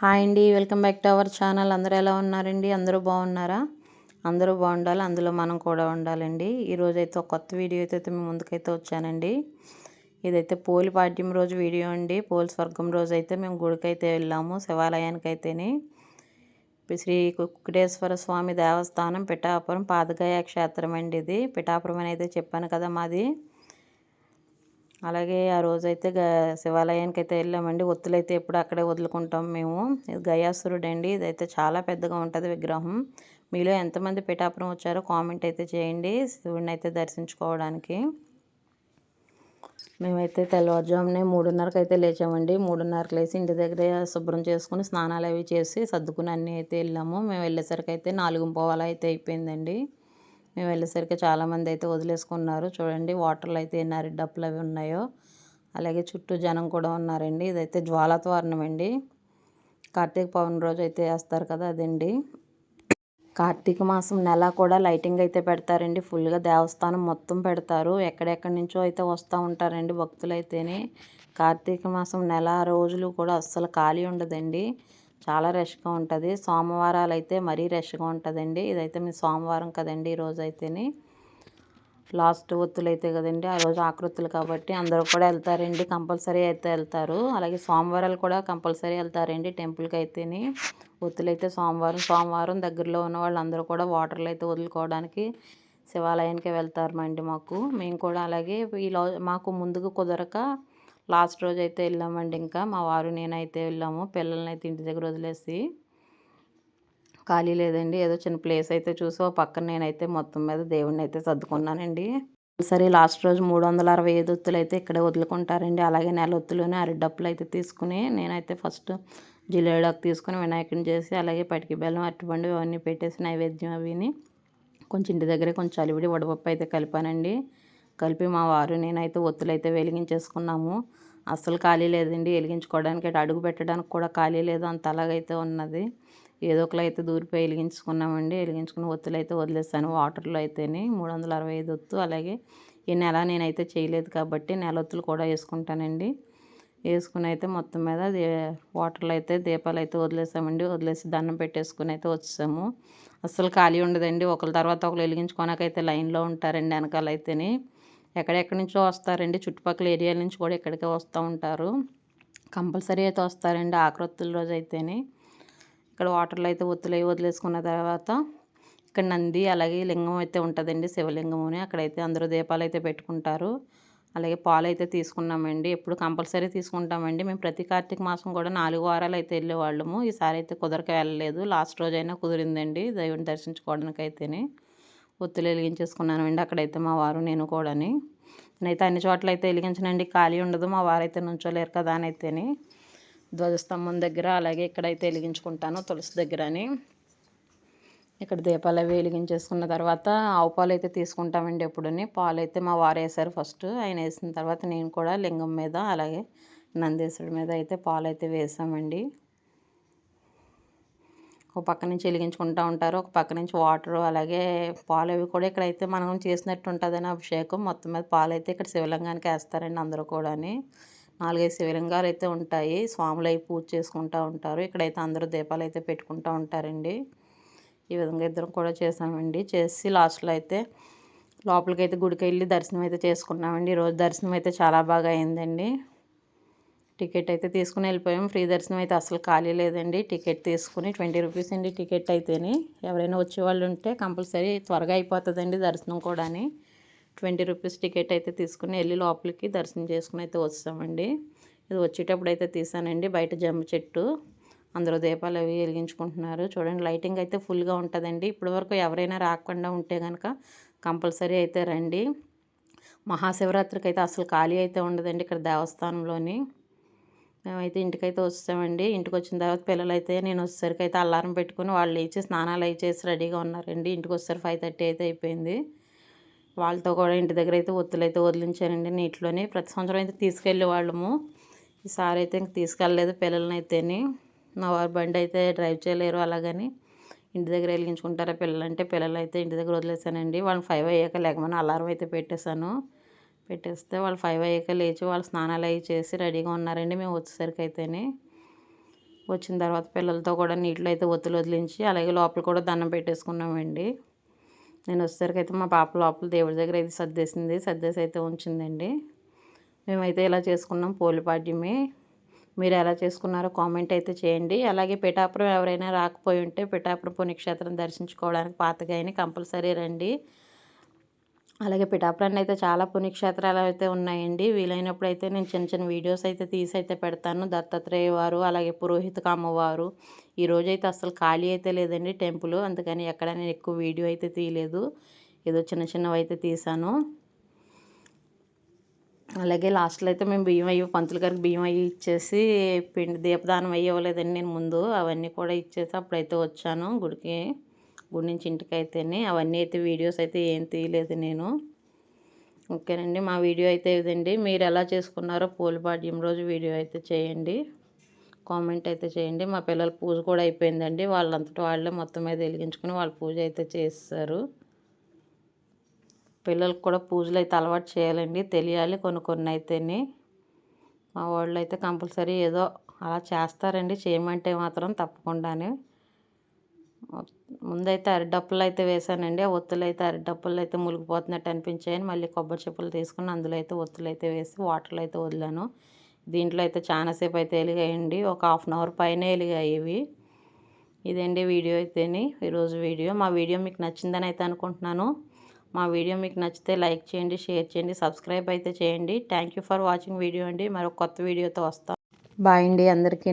Hi అండి welcome back to our channel. అందరూ ఎలా ఉన్నారండి? అందరూ బాగున్నారా? అందరూ బాగుండాలి అందులో మనం కూడా ఉండాలండి. ఈరోజైతే అయితే ఒక కొత్త వీడియో అయితే మేము ముందుకైతే వచ్చానండి. ఇదైతే పోలి పాడ్యం రోజు వీడియో అండి. పోలి స్వర్గం రోజు అయితే మేము గుడికైతే వెళ్ళాము శివాలయానికి అయితేనే శ్రీ కుక్కటేశ్వర స్వామి దేవస్థానం పిఠాపురం పాదగాయ క్షేత్రం అండి ఇది. పిఠాపురం అనేది చెప్పాను కదా మాది. అలాగే ఆ రోజైతే గ శివాలయానికి అయితే వెళ్ళామండి. ఒత్తులైతే ఎప్పుడు అక్కడే వదులుకుంటాం మేము. ఇది గయాసురుడు అండి ఇదైతే చాలా పెద్దగా ఉంటుంది విగ్రహం. మీలో ఎంతమంది పిఠాపురం వచ్చారో కామెంట్ అయితే చేయండి శివుడిని అయితే దర్శించుకోవడానికి. మేమైతే తెల్లవారుజామునే మూడున్నరకు అయితే లేచామండి. మూడున్నరకు లేచి ఇంటి దగ్గర శుభ్రం చేసుకుని స్నానాలు అవి చేసి సర్దుకుని అన్నీ అయితే వెళ్ళాము. మేము వెళ్ళేసరికి అయితే నాలుగు పోవాలా అయితే అయిపోయిందండి. మేము వెళ్ళేసరికి చాలామంది అయితే వదిలేసుకున్నారు. చూడండి వాటర్లు అయితే ఎన్ని డప్పులు అవి ఉన్నాయో. అలాగే చుట్టూ జనం కూడా ఉన్నారండి. ఇదైతే జ్వాలత్వారణం అండి. కార్తీక పౌర్ణమి రోజు అయితే వేస్తారు కదా అదండి. కార్తీక మాసం నెల కూడా లైటింగ్ అయితే పెడతారండి. ఫుల్గా దేవస్థానం మొత్తం పెడతారు. ఎక్కడెక్కడి నుంచో అయితే వస్తూ ఉంటారండి భక్తులు అయితేనే కార్తీక మాసం నెల రోజులు కూడా అస్సలు ఖాళీ ఉండదండి. చాలా రష్గా ఉంటుంది. సోమవారాలు అయితే మరీ రష్గా ఉంటుందండి. ఇదైతే మీ సోమవారం కదండి ఈరోజు అయితేనే లాస్ట్ ఒత్తులు అయితే కదండి ఆ రోజు ఆకృతులు కాబట్టి అందరూ కూడా వెళ్తారండి. కంపల్సరీ అయితే వెళ్తారు. అలాగే సోమవారాలు కూడా కంపల్సరీ వెళ్తారండి టెంపుల్కి అయితేనే ఒత్తులు అయితే సోమవారం సోమవారం దగ్గరలో ఉన్న వాళ్ళందరూ కూడా వాటర్లు అయితే వదులుకోవడానికి శివాలయానికి వెళ్తారు అండి మాకు. మేము కూడా అలాగే ఈ మాకు ముందుకు కుదరక లాస్ట్ రోజు అయితే వెళ్ళామండి ఇంకా. మా వారు నేనైతే వెళ్ళాము. పిల్లల్ని అయితే ఇంటి దగ్గర వదిలేసి ఖాళీ లేదండి. ఏదో చిన్న ప్లేస్ అయితే చూసి పక్కన నేనైతే మొత్తం మీద దేవుడిని అయితే సర్దుకున్నానండి. సరే లాస్ట్ రోజు మూడు వందల అరవై ఐదు ఒత్తులు అయితే ఇక్కడే వదులుకుంటారండి. అలాగే నెల ఒత్తులోనే అరడప్పులు అయితే తీసుకుని నేనైతే ఫస్ట్ జిలేడాకు తీసుకుని వినాయకుని చేసి అలాగే పటికి బెల్లం అరటిపండు అవన్నీ పెట్టేసి నైవేద్యం అవిని కొంచెం ఇంటి దగ్గరే కొంచెం అలివిడి వడపప్పు అయితే కలిపానండి. కలిపి మా వారు నేనైతే ఒత్తులు అయితే వెలిగించేసుకున్నాము. అస్సలు ఖాళీ లేదండి. వెలిగించుకోవడానికి అడుగు పెట్టడానికి కూడా ఖాళీ లేదు. అంత అలాగైతే ఉన్నది. ఏదో ఒకలా అయితే దూరిపోయి వెలిగించుకున్నామండి. వెలిగించుకుని ఒత్తులు అయితే వదిలేసాను. వాటర్లో అయితేనే మూడు వందల అరవై ఐదు ఒత్తు. అలాగే ఈ నెల నేనైతే చేయలేదు కాబట్టి నెల ఒత్తులు కూడా వేసుకుంటానండి. వేసుకుని అయితే మొత్తం మీద వాటర్లో అయితే దీపాలు అయితే వదిలేసామండి. వదిలేసి దండం పెట్టేసుకుని అయితే వచ్చాము. అస్సలు ఖాళీ ఉండదండి. ఒకరి తర్వాత ఒకరు వెలిగించుకోనకైతే లైన్లో ఉంటారండి వెనకాల అయితేనే. ఎక్కడెక్కడి నుంచో వస్తారండి. చుట్టుపక్కల ఏరియాల నుంచి కూడా ఇక్కడికే వస్తూ ఉంటారు. కంపల్సరీ అయితే వస్తారండి ఆకృతుల రోజు అయితేనే. ఇక్కడ వాటర్లో అయితే ఒత్తులు వదిలేసుకున్న తర్వాత ఇక్కడ నంది అలాగే లింగం అయితే ఉంటుందండి శివలింగం అక్కడైతే అందరూ దీపాలు అయితే పెట్టుకుంటారు. అలాగే పాలు అయితే తీసుకున్నామండి. ఎప్పుడు కంపల్సరీ తీసుకుంటామండి. మేము ప్రతి కార్తీక మాసం కూడా నాలుగు వారాలు అయితే వెళ్ళేవాళ్ళము. ఈసారి అయితే కుదరక వెళ్ళలేదు. లాస్ట్ రోజైనా కుదిరిందండి దేవుని దర్శించుకోవడానికి అయితేనే ఒత్తులు వెలిగించేసుకున్నానండి అక్కడైతే మా వారు నేను కూడాని. నేనైతే అన్ని చోట్ల అయితే వెలిగించనండి. ఖాళీ ఉండదు మా వారైతే నుంచోలేరు కదా అని అయితే ధ్వజస్తంభం దగ్గర అలాగే ఇక్కడైతే వెలిగించుకుంటాను తులసి దగ్గర అని ఇక్కడ దీపాలు అవి వెలిగించేసుకున్న తర్వాత ఆవు పాలు అయితే తీసుకుంటామండి ఎప్పుడుని. పాలు అయితే మా వారు వేసారు ఫస్ట్. ఆయన వేసిన తర్వాత నేను కూడా లింగం మీద అలాగే నందేశ్వరుడి మీద అయితే పాలు అయితే వేసామండి. ఒక పక్క నుంచి వెలిగించుకుంటూ ఉంటారు ఒక పక్క నుంచి వాటర్ అలాగే పాలు అవి కూడా ఇక్కడైతే మనం చేసినట్టు ఉంటుందని అభిషేకం. మొత్తం మీద పాలు అయితే ఇక్కడ శివలింగానికి వేస్తారండి అందరూ కూడా నాలుగైదు శివలింగాలు అయితే ఉంటాయి. స్వాములు అవి పూజ చేసుకుంటూ ఉంటారు. ఇక్కడైతే అందరూ దీపాలు అయితే పెట్టుకుంటూ ఉంటారండి. ఈ విధంగా ఇద్దరం కూడా చేసామండి. చేసి లాస్ట్లో అయితే లోపలికి అయితే గుడికి వెళ్ళి దర్శనం అయితే చేసుకున్నామండి. ఈరోజు దర్శనం అయితే చాలా బాగా అయిందండి. టికెట్ అయితే తీసుకుని వెళ్ళిపోయాం. ఫ్రీ దర్శనం అయితే అసలు ఖాళీ లేదండి. టికెట్ తీసుకుని ట్వంటీ రూపీస్ అండి టికెట్ అయితేనే. ఎవరైనా వచ్చేవాళ్ళు ఉంటే కంపల్సరీ త్వరగా అయిపోతుందండి దర్శనం కూడా ట్వంటీ రూపీస్ టికెట్ అయితే తీసుకుని వెళ్ళి లోపలికి దర్శనం చేసుకుని అయితే వస్తామండి. ఇది వచ్చేటప్పుడు అయితే తీసానండి బయట జమ్మ చెట్టు. అందరూ దీపాలు అవి వెలిగించుకుంటున్నారు. చూడండి లైటింగ్ అయితే ఫుల్గా ఉంటుందండి. ఇప్పటివరకు ఎవరైనా రాకుండా ఉంటే కనుక కంపల్సరీ అయితే రండి. మహాశివరాత్రికి అయితే అసలు ఖాళీ అయితే ఉండదండి ఇక్కడ దేవస్థానంలోని. మేమైతే ఇంటికైతే వస్తామండి. ఇంటికి వచ్చిన తర్వాత పిల్లలు అయితే నేను వచ్చేసరికి అయితే అల్లారం పెట్టుకుని వాళ్ళు లేచి స్నానాలు అవి చేసి రెడీగా ఉన్నారండి. ఇంటికి వచ్చేసరికి ఫైవ్ థర్టీ అయితే అయిపోయింది. వాళ్ళతో కూడా ఇంటి దగ్గర అయితే ఒత్తులు అయితే వదిలించానండి నీటిలోని. ప్రతి సంవత్సరం అయితే తీసుకెళ్ళే వాళ్ళము. ఈసారి అయితే ఇంక తీసుకెళ్ళలేదు పిల్లలని అయితేని మా వారి బండి అయితే డ్రైవ్ చేయలేరు అలాగని. ఇంటి దగ్గర వెలిగించుకుంటారా పిల్లలంటే పిల్లలు అయితే ఇంటి దగ్గర వదిలేసానండి. వాళ్ళని ఫైవ్ అయ్యాక లేకమని అలారం అయితే పెట్టేశాను. పెట్టేస్తే వాళ్ళు ఫైవ్ అయ్యాక లేచి వాళ్ళు స్నానాలు అవి చేసి రెడీగా ఉన్నారండి మేము వచ్చేసరికి అయితేనే. వచ్చిన తర్వాత పిల్లలతో కూడా నీటిలో అయితే ఒత్తులు వదిలించి అలాగే లోపల కూడా దండం పెట్టేసుకున్నామండి. నేను వచ్చేసరికి అయితే మా పాప లోపల దేవుడి దగ్గర అయితే సర్దేసింది సర్దేసి అయితే ఉంచిందండి. మేమైతే ఇలా చేసుకున్నాం పోలిపాడ్యమే మీరు ఎలా చేసుకున్నారో కామెంట్ అయితే చేయండి. అలాగే పిఠాపురం ఎవరైనా రాకపోయి ఉంటే పిఠాపురం పుణ్యక్షేత్రం దర్శించుకోవడానికి పాతగాయని కంపల్సరీ రండి. అలాగే పిఠాపురాన్ని అయితే చాలా పుణ్యక్షేత్రాలు అయితే ఉన్నాయండి. వీలైనప్పుడు అయితే నేను చిన్న చిన్న వీడియోస్ అయితే తీసి అయితే పెడతాను. దత్తాత్రేయ వారు అలాగే పురోహిత అమ్మవారు ఈరోజు అయితే అసలు ఖాళీ అయితే లేదండి టెంపుల్. అందుకని ఎక్కడ నేను ఎక్కువ వీడియో అయితే తీయలేదు. ఏదో చిన్న చిన్నవి అయితే తీసాను అలాగే లాస్ట్లో అయితే మేము బియ్యం అయ్యి పంతులు గారికి బియ్యం అయ్యి ఇచ్చేసి పిండి దీపదానం అయ్యి ఇవ్వలేదండి నేను ముందు. అవన్నీ కూడా ఇచ్చేసి అప్పుడైతే వచ్చాను గుడికి. గుడి నుంచి ఇంటికి అయితేనే అవన్నీ అయితే వీడియోస్ అయితే ఏం తీయలేదు నేను. ఓకేనండి మా వీడియో అయితే ఇదండి. మీరు ఎలా చేసుకున్నారో పూలపాడ్యం రోజు వీడియో అయితే చేయండి. కామెంట్ అయితే చేయండి. మా పిల్లల పూజ కూడా అయిపోయిందండి. వాళ్ళంతటి వాళ్ళే మొత్తం మీద వెలిగించుకుని వాళ్ళ పూజ అయితే చేస్తారు. పిల్లలకు కూడా పూజలు అయితే అలవాటు చేయాలండి. తెలియాలి కొన్ని కొన్ని అయితేనే. మా వాళ్ళు అయితే కంపల్సరీ ఏదో అలా చేస్తారండి. చేయమంటే మాత్రం తప్పకుండానే. ముందైతే అరిడప్పులు అయితే వేసానండి ఆ ఒత్తులు అయితే అరిడప్పులు అయితే మునిగిపోతున్నట్టు అనిపించాయని మళ్ళీ కొబ్బరి చెప్పులు తీసుకుని అందులో అయితే ఒత్తులు అయితే వేసి వాటర్లో అయితే వదిలాను. దీంట్లో అయితే చాలాసేపు అయితే వెలిగాయండి. ఒక హాఫ్ అన్ అవర్ పైన వెలిగాయి ఇవి. ఇదండి వీడియో అయితేని. ఈరోజు వీడియో. మా వీడియో మీకు నచ్చిందని అయితే అనుకుంటున్నాను. మా వీడియో మీకు నచ్చితే లైక్ చేయండి షేర్ చేయండి సబ్స్క్రైబ్ అయితే చేయండి. థ్యాంక్ ఫర్ వాచింగ్ వీడియో అండి. మరొక కొత్త వీడియోతో వస్తాం బాయ్ అండి అందరికీ